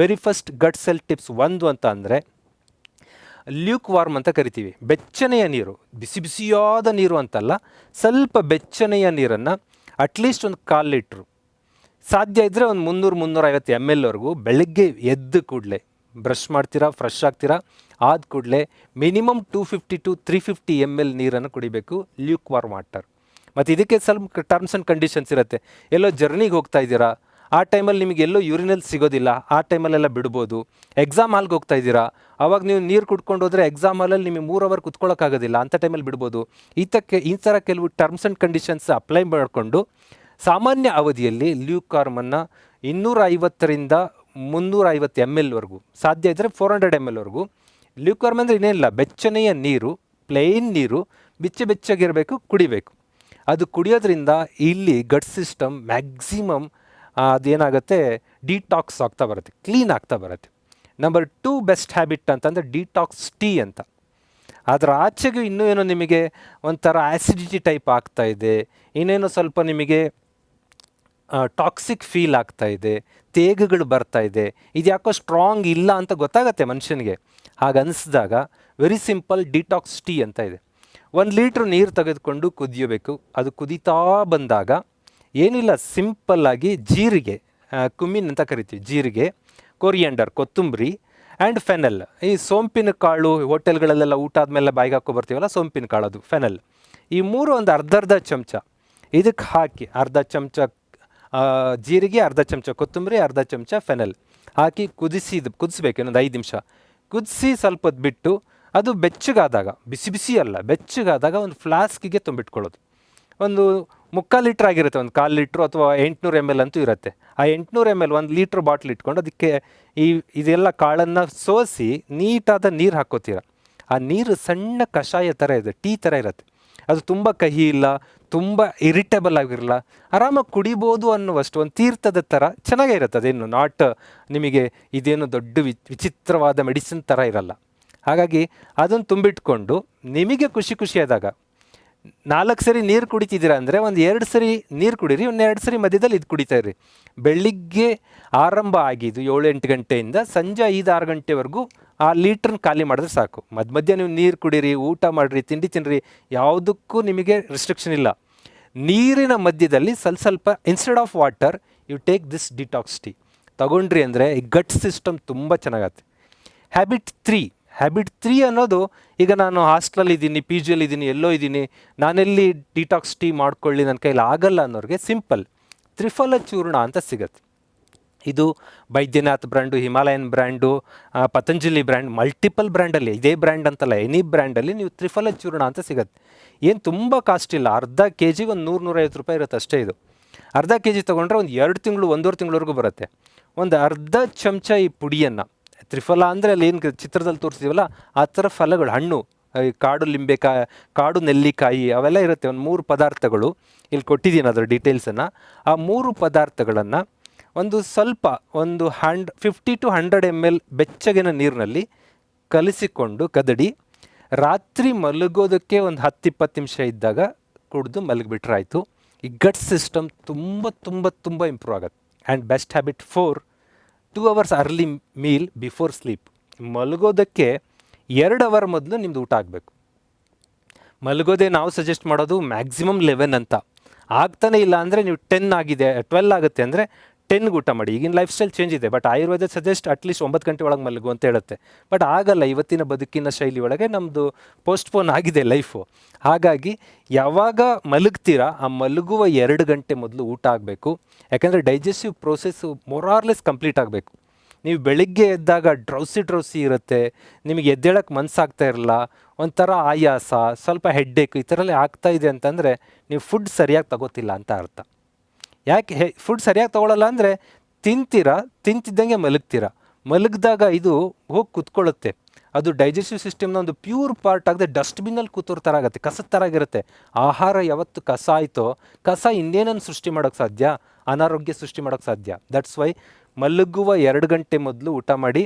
Very first gut cell tips ಒಂದು ಅಂತ ಅಂದರೆ ಲ್ಯೂಕ್ ವಾರ್ಮ್ ಅಂತ ಕರಿತೀವಿ. ಬೆಚ್ಚನೆಯ ನೀರು, ಬಿಸಿ ಬಿಸಿಯಾದ ನೀರು ಅಂತಲ್ಲ, ಸ್ವಲ್ಪ ಬೆಚ್ಚನೆಯ ನೀರನ್ನು ಅಟ್ಲೀಸ್ಟ್ ಒಂದು ಕಾಲು ಲೀಟ್ರು. ಸಾಧ್ಯ ಇದ್ದರೆ ಒಂದು ಮುನ್ನೂರು, ಮುನ್ನೂರೈವತ್ತು ಎಂ ಎಲ್ವರೆಗೂ ಬೆಳಗ್ಗೆ ಎದ್ದು ಕೂಡಲೇ ಬ್ರಷ್ ಮಾಡ್ತೀರಾ ಫ್ರೆಶ್ ಆಗ್ತೀರಾ, ಆದ ಕೂಡಲೇ minimum two fifty to three fifty m l ನೀರನ್ನು ಕುಡಿಬೇಕು ಲ್ಯೂಕ್ ವಾರ್ಮ್ ವಾಟರ್ ಮತ್ತು ಇದಕ್ಕೆ ಸ್ವಲ್ಪ ಟರ್ಮ್ಸ್ ಆ್ಯಂಡ್ ಕಂಡೀಷನ್ಸ್ ಇರುತ್ತೆ. ಎಲ್ಲೋ ಜರ್ನಿಗೆ ಹೋಗ್ತಾ ಇದ್ದೀರಾ ಆ ಟೈಮಲ್ಲಿ ನಿಮಗೆ ಎಲ್ಲೋ ಯೂರಿನಲ್ ಸಿಗೋದಿಲ್ಲ, ಆ ಟೈಮಲ್ಲೆಲ್ಲ ಬಿಡ್ಬೋದು. ಎಕ್ಸಾಮ್ ಹಾಲ್ಗೆ ಹೋಗ್ತಾ ಇದ್ದೀರಾ? ಅವಾಗ ನೀವು ನೀರು ಕುಡ್ಕೊಂಡು ಹೋದರೆ ಎಕ್ಸಾಮ್ ಹಾಲಲ್ಲಿ ನಿಮಗೆ ಮೂರು ಅವರ್ ಕುತ್ಕೊಳ್ಳೋಕ್ಕಾಗೋದಿಲ್ಲ ಅಂಥ ಟೈಮಲ್ಲಿ ಬಿಡ್ಬೋದು. ಈತಕ್ಕೆ, ಈ ಥರ ಕೆಲವು ಟರ್ಮ್ಸ್ ಆ್ಯಂಡ್ ಕಂಡೀಷನ್ಸ್ ಅಪ್ಲೈ ಮಾಡಿಕೊಂಡು ಸಾಮಾನ್ಯ ಅವಧಿಯಲ್ಲಿ ಲ್ಯೂಕಾರ್ಮನ್ನು ಇನ್ನೂರ ಐವತ್ತರಿಂದ ಮುನ್ನೂರ ಐವತ್ತು ಎಂ ಎಲ್ವರೆಗೂ ಸಾಧ್ಯ ಇದ್ದರೆ ಫೋರ್ ಹಂಡ್ರೆಡ್ ಎಂ ಎಲ್ವರೆಗೂ ಲ್ಯೂಕಾರ್ಮ್ ಅಂದರೆ ಇನ್ನೇನಿಲ್ಲ ಬೆಚ್ಚನೆಯ ನೀರು ಪ್ಲೇನ್ ನೀರು, ಬೆಚ್ಚ ಬೆಚ್ಚಗಿರಬೇಕು, ಕುಡಿಬೇಕು. ಅದು ಕುಡಿಯೋದ್ರಿಂದ ಇಲ್ಲಿ ಗಟ್ ಸಿಸ್ಟಮ್ ಮ್ಯಾಕ್ಸಿಮಮ್ ಅದೇನಾಗುತ್ತೆ? ಡಿಟಾಕ್ಸ್ ಆಗ್ತಾ ಬರುತ್ತೆ ಕ್ಲೀನ್ ಆಗ್ತಾ ಬರುತ್ತೆ. ನಂಬರ್ ಟೂ ಬೆಸ್ಟ್ ಹ್ಯಾಬಿಟ್ ಅಂತಂದರೆ ಡಿಟಾಕ್ಸ್ ಟೀ ಅಂತ. ಅದರ ಆಚೆಗೆ ಇನ್ನೂ ಏನೋ ನಿಮಗೆ ಒಂಥರ ಆ್ಯಸಿಡಿಟಿ ಟೈಪ್ ಆಗ್ತಾ ಇದೆ, ಇನ್ನೇನೋ ಸ್ವಲ್ಪ ನಿಮಗೆ ಟಾಕ್ಸಿಕ್ ಫೀಲ್ ಆಗ್ತಾ ಇದೆ, ತೇಗಗಳು ಬರ್ತಾ ಇದೆ ಇದು ಯಾಕೋ ಸ್ಟ್ರಾಂಗ್ ಇಲ್ಲ ಅಂತ ಗೊತ್ತಾಗತ್ತೆ ಮನುಷ್ಯನಿಗೆ. ಹಾಗೆ ಅನಿಸಿದಾಗ ವೆರಿ ಸಿಂಪಲ್ ಡಿಟಾಕ್ಸ್ ಟೀ ಅಂತ ಇದೆ. ಒಂದು ಲೀಟ್ರ್ ನೀರು ತೆಗೆದುಕೊಂಡು ಕುದಿಯಬೇಕು. ಅದು ಕುದೀತಾ ಬಂದಾಗ ಏನಿಲ್ಲ ಸಿಂಪಲ್ಲಾಗಿ ಜೀರಿಗೆ ಕುಮಿನ್ ಅಂತ ಕರಿತೀವಿ, ಜೀರಿಗೆ ಕೊರಿಯಂಡರ್ ಕೊತ್ತಂಬರಿ ಆ್ಯಂಡ್ ಫೆನಲ್ ಈ ಸೋಂಪಿನ ಕಾಳು ಹೋಟೆಲ್ಗಳಲ್ಲೆಲ್ಲ ಊಟ ಆದಮೇಲೆ ಬಾಯಿಗೆ ಹಾಕೋ ಬರ್ತೀವಲ್ಲ, ಸೋಂಪಿನ ಕಾಳು ಅದು ಫೆನಲ್ ಈ ಮೂರು ಒಂದು ಅರ್ಧ ಅರ್ಧ ಚಮಚ. ಇದಕ್ಕೆ ಹಾಕಿ, ಅರ್ಧ ಚಮಚ ಜೀರಿಗೆ, ಅರ್ಧ ಚಮಚ ಕೊತ್ತಂಬರಿ, ಅರ್ಧ ಚಮಚ ಫೆನಲ್ ಹಾಕಿ ಕುದಿಸಿದ, ಕುದಿಸ್ಬೇಕು, ಇನ್ನೊಂದು ಐದು ನಿಮಿಷ. ಕುದಿಸಿ ಸ್ವಲ್ಪ ಬಿಟ್ಟು, ಅದು ಬೆಚ್ಚಗಾದಾಗ, ಬಿಸಿ ಬಿಸಿ ಅಲ್ಲ, ಬೆಚ್ಚಗಾದಾಗ ಒಂದು ಫ್ಲಾಸ್ಕಿಗೆ ತುಂಬಿಟ್ಕೊಳ್ಳೋದು. ಒಂದು ಮುಕ್ಕಾಲು ಲೀಟ್ರ್ ಆಗಿರುತ್ತೆ, ಒಂದು ಕಾಲು ಲೀಟ್ರು ಅಥವಾ ಎಂಟುನೂರು ಎಂ ಎಲ್ ಅಂತೂ ಇರುತ್ತೆ. ಆ ಎಂಟುನೂರು ಎಂ ಎಲ್ ಒಂದು ಲೀಟ್ರ್ ಬಾಟ್ಲ್ ಇಟ್ಕೊಂಡು ಅದಕ್ಕೆ ಈ ಇದೆಲ್ಲ ಕಾಳನ್ನು ಸೋಸಿ ನೀಟಾದ ನೀರು ಹಾಕೋತೀರ ಆ ನೀರು ಸಣ್ಣ ಕಷಾಯ ಥರ ಇದೆ, ಟೀ ಥರ ಇರುತ್ತೆ. ಅದು ತುಂಬ ಕಹಿ ಇಲ್ಲ, ತುಂಬ ಇರಿಟೇಬಲ್ ಆಗಿರಲ್ಲ, ಆರಾಮಾಗಿ ಕುಡಿಬೋದು ಅನ್ನುವಷ್ಟು ಒಂದು ತೀರ್ಥದ ಥರ ಚೆನ್ನಾಗೇ ಇರುತ್ತೆ. ಅದೇನು ನಾಟ್ ನಿಮಗೆ ಇದೇನು ದೊಡ್ಡ ವಿಚಿತ್ರವಾದ ಮೆಡಿಸಿನ್ ಥರ ಇರಲ್ಲ. ಹಾಗಾಗಿ ಅದನ್ನು ತುಂಬಿಟ್ಕೊಂಡು ನಿಮಗೆ ಖುಷಿ ಖುಷಿಯಾದಾಗ ನಾಲ್ಕು ಸರಿ ನೀರು ಕುಡಿತಿದ್ದೀರಾ ಅಂದರೆ ಒಂದು ಎರಡು ಸರಿ ನೀರು ಕುಡೀರಿ ಒಂದು ಎರಡು ಸರಿ ಮಧ್ಯದಲ್ಲಿ ಇದು ಕುಡಿತಾ ಇರಿ. ಬೆಳಿಗ್ಗೆ ಆರಂಭ ಆಗಿದ್ದು ಏಳು ಎಂಟು ಗಂಟೆಯಿಂದ ಸಂಜೆ ಐದು ಆರು ಗಂಟೆವರೆಗೂ ಆ ಲೀಟ್ರನ್ನ ಖಾಲಿ ಮಾಡಿದ್ರೆ ಸಾಕು. ಮಧ್ಯ ಮಧ್ಯ ನೀವು ನೀರು ಕುಡೀರಿ, ಊಟ ಮಾಡಿರಿ, ತಿಂಡಿ ತಿನ್ನಿರಿ ಯಾವುದಕ್ಕೂ ನಿಮಗೆ ರಿಸ್ಟ್ರಿಕ್ಷನ್ ಇಲ್ಲ. ನೀರಿನ ಮಧ್ಯದಲ್ಲಿ ಸ್ವಲ್ಪ ಸ್ವಲ್ಪ instead of water you take this detox tea ತಗೊಂಡ್ರಿ ಅಂದರೆ ಗಟ್ ಸಿಸ್ಟಮ್ ತುಂಬ ಚೆನ್ನಾಗತ್ತೆ ಹ್ಯಾಬಿಟ್ ತ್ರೀ ಹ್ಯಾಬಿಟ್ ತ್ರೀ ಅನ್ನೋದು, ಈಗ ನಾನು ಹಾಸ್ಟೆಲಲ್ಲಿ ಇದ್ದೀನಿ ಪಿ ಜಿಯಲ್ಲಿ ಇದ್ದೀನಿ ಎಲ್ಲೋ ಇದ್ದೀನಿ, ನಾನೆಲ್ಲಿ ಡಿಟಾಕ್ಸ್ ಟೀ ಮಾಡ್ಕೊಳ್ಳಿ ನನ್ನ ಕೈಲಿ ಆಗಲ್ಲ ಅನ್ನೋರಿಗೆ ಸಿಂಪಲ್ ತ್ರಿಫಲ ಚೂರ್ಣ ಅಂತ ಸಿಗತ್ತೆ. ಇದು Baidyanath brand Himalayan brand Patanjali brand multiple ಬ್ರ್ಯಾಂಡಲ್ಲಿ ಇದೇ ಬ್ರ್ಯಾಂಡ್ ಅಂತಲ್ಲ ಎನಿ ಬ್ರ್ಯಾಂಡಲ್ಲಿ ನೀವು ತ್ರಿಫಲ ಚೂರ್ಣ ಅಂತ ಸಿಗತ್ತೆ. ಏನು ತುಂಬ ಕಾಸ್ಟ್ ಇಲ್ಲ, ಅರ್ಧ ಕೆ ಜಿಗೆ ಒಂದು ನೂರು ನೂರೈವತ್ತು ರೂಪಾಯಿ ಇರುತ್ತೆ ಅಷ್ಟೇ ಇದು. ಅರ್ಧ ಕೆ ಜಿ ತೊಗೊಂಡ್ರೆ ಒಂದು ಎರಡು ತಿಂಗಳು, ಒಂದೂವರೆ ತಿಂಗಳವರೆಗೂ ಬರುತ್ತೆ. ಒಂದು ಅರ್ಧ ಚಮಚ ಈ ಪುಡಿಯನ್ನು ತ್ರಿಫಲ ಅಂದರೆ ಅಲ್ಲಿ ಏನು ಚಿತ್ರದಲ್ಲಿ ತೋರಿಸ್ತೀವಲ್ಲ, ಆ ಥರ ಫಲಗಳು, ಹಣ್ಣು ಕಾಡು ಲಿಂಬೆಕಾಯಿ ಕಾಡು ನೆಲ್ಲಿಕಾಯಿ ಅವೆಲ್ಲ ಇರುತ್ತೆ. ಒಂದು ಮೂರು ಪದಾರ್ಥಗಳು. ಇಲ್ಲಿ ಕೊಟ್ಟಿದ್ದೀನಿ ಅದರ ಡೀಟೇಲ್ಸನ್ನು ಆ ಮೂರು ಪದಾರ್ಥಗಳನ್ನು ಒಂದು ಸ್ವಲ್ಪ, ಒಂದು hundred fifty to hundred m l ಬೆಚ್ಚಗಿನ ನೀರಿನಲ್ಲಿ ಕಲಿಸಿಕೊಂಡು ಕದಡಿ, ರಾತ್ರಿ ಮಲಗೋದಕ್ಕೆ ಒಂದು ಹತ್ತು ಇಪ್ಪತ್ತು ನಿಮಿಷ ಇದ್ದಾಗ ಕುಡಿದು ಮಲಗಿಬಿಟ್ರಾಯಿತು ಈ ಗಟ್ ಸಿಸ್ಟಮ್ ತುಂಬ ತುಂಬ ತುಂಬ ಇಂಪ್ರೂವ್ ಆಗುತ್ತೆ. And best habit for two hours early meal before sleep ಮಲಗೋದಕ್ಕೆ ಎರಡು ಅವರ್ ಮೊದಲು ನಿಮ್ಮದು ಊಟ ಆಗಬೇಕು. ಮಲಗೋದೇ ನಾವು ಸಜೆಸ್ಟ್ ಮಾಡೋದು ಮ್ಯಾಕ್ಸಿಮಮ್ ಲೆವೆನ್ ಅಂತ. ಆಗ್ತಾನೆ ಇಲ್ಲ ಅಂದರೆ ನೀವು ಟೆನ್ ಆಗಿದೆ ಟ್ವೆಲ್ ಆಗುತ್ತೆ ಅಂದರೆ ಟೆನ್ಗೆ ಊಟ ಮಾಡಿ. ಈಗಿನ ಲೈಫ್ ಸ್ಟೈಲ್ ಚೇಂಜ್ ಇದೆ. But Ayurveda suggest at least ಒಂಬತ್ತು ಗಂಟೆ ಒಳಗೆ ಮಲಗು ಅಂತ ಹೇಳುತ್ತೆ. ಬಟ್ ಆಗಲ್ಲ, ಇವತ್ತಿನ ಬದುಕಿನ ಶೈಲಿ ಒಳಗೆ ನಮ್ಮದು ಪೋಸ್ಟ್ಪೋನ್ ಆಗಿದೆ ಲೈಫು ಹಾಗಾಗಿ ಯಾವಾಗ ಮಲಗ್ತೀರಾ, ಆ ಮಲಗುವ ಎರಡು ಗಂಟೆ ಮೊದಲು ಊಟ ಆಗಬೇಕು. ಯಾಕಂದರೆ ಡೈಜೆಸ್ಟಿವ್ ಪ್ರೋಸೆಸ್ಸು ಮೊರಾರ್ಲೆಸ್ ಕಂಪ್ಲೀಟ್ ಆಗಬೇಕು. ನೀವು ಬೆಳಿಗ್ಗೆ ಎದ್ದಾಗ ಡ್ರೌಸಿ ಡ್ರೌಸಿ ಇರುತ್ತೆ. ನಿಮಗೆ ಎದ್ದೇಳಕ್ಕೆ ಮನಸ್ಸಾಗ್ತಾ ಇರಲ್ಲ. ಒಂಥರ ಆಯಾಸ, ಸ್ವಲ್ಪ ಹೆಡ್ಡೇಕ್ ಈ ಥರ ಎಲ್ಲ ಆಗ್ತಾ ಇದೆ ಅಂತಂದರೆ ನೀವು ಫುಡ್ ಸರಿಯಾಗಿ ತಗೋತಿಲ್ಲ ಅಂತ ಅರ್ಥ. ಯಾಕೆ ಹೇ ಫುಡ್ ಸರಿಯಾಗಿ ತೊಗೊಳಲ್ಲ ಅಂದರೆ ತಿಂತೀರಾ, ತಿಂತಿದ್ದಂಗೆ ಮಲಗ್ತೀರಾ. ಮಲಗಿದಾಗ ಇದು ಹೋಗಿ ಕುತ್ಕೊಳ್ಳುತ್ತೆ. ಅದು ಡೈಜೆಸ್ಟಿವ್ ಸಿಸ್ಟಮ್ನ ಒಂದು ಪ್ಯೂರ್ ಪಾರ್ಟ್ ಆಗದೆ ಡಸ್ಟ್ಬಿನ್ನಲ್ಲಿ ಕೂತೋರ್ ಥರ ಆಗುತ್ತೆ, ಕಸದ ಥರ ಆಗಿರುತ್ತೆ. ಆಹಾರ ಯಾವತ್ತು ಕಸ ಆಯಿತೋ, ಕಸ ಇನ್ನೇನನ್ನು ಸೃಷ್ಟಿ ಮಾಡೋಕ್ಕೆ ಸಾಧ್ಯ? ಅನಾರೋಗ್ಯ ಸೃಷ್ಟಿ ಮಾಡೋಕ್ಕೆ ಸಾಧ್ಯ? ದಟ್ಸ್ ವೈ ಮಲಗುವ ಎರಡು ಗಂಟೆ ಮೊದಲು ಊಟ ಮಾಡಿ.